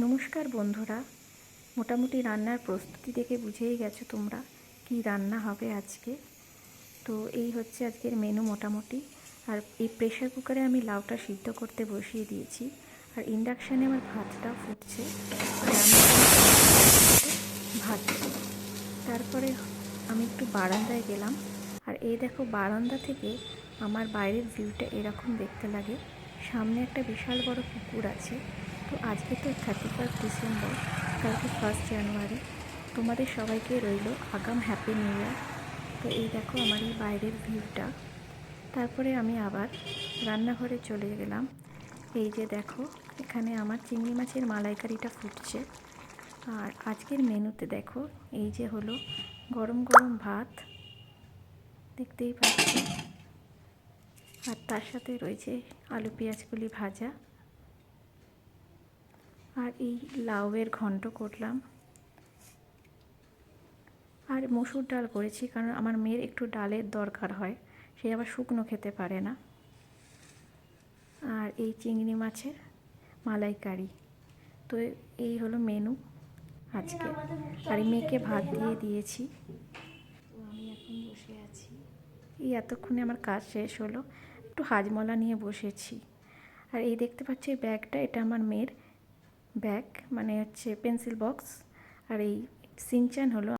নমস্কার বন্ধুরা, মোটামুটি রান্নার প্রস্তুতি দেখে বুঝেই গেছো তোমরা কি রান্না হবে আজকে। তো এই হচ্ছে আজকের মেনু মোটামুটি। আর এই প্রেশার কুকারে আমি লাউটা সিদ্ধ করতে বসিয়ে দিয়েছি। আর ইন্ডাকশানে আমার ভাতটা ফুটছে। আর ভাত তারপরে আমি একটু বারান্দায় গেলাম। আর এই দেখো বারান্দা থেকে আমার বাইরের ভিউটা এরকম দেখতে লাগে। সামনে একটা বিশাল বড় পুকুর আছে। তো আজকে তো থার্টি ফার্স্ট ডিসেম্বর, কালকে ফার্স্ট জানুয়ারি তোমাদের সবাইকে রইল আগাম হ্যাপি নিউ ইয়ার তো এই দেখো আমার এই বাইরের ভিউটা তারপরে আমি আবার রান্নাঘরে চলে গেলাম। এই যে দেখো, এখানে আমার চিংড়ি মাছের মালাইকারিটা ফুটছে। আর আজকের মেনুতে দেখো, এই যে হলো গরম গরম ভাত। দেখতেই পাচ্ছি। আর তার সাথে রয়েছে আলু পেঁয়াজগুলি ভাজা। আর এই লাউয়ের ঘন্ট করলাম। আর মসুর ডাল করেছি, কারণ আমার মেয়ের একটু ডালের দরকার হয়, সে আবার শুকনো খেতে পারে না। আর এই চিংড়ি মাছের মালাইকারি। তো এই হলো মেনু আজকে। আর মেয়েকে ভাত দিয়ে দিয়েছি। তো আমি এখন বসে আছি। এই এতক্ষণে আমার কাজ শেষ হলো। একটু হাজমলা নিয়ে বসেছি। আর এই দেখতে পাচ্ছি ব্যাগটা, এটা আমার মেয়ের ব্যাগ মানে হচ্ছে পেন্সিল বক্স আর এই সিনচান হলো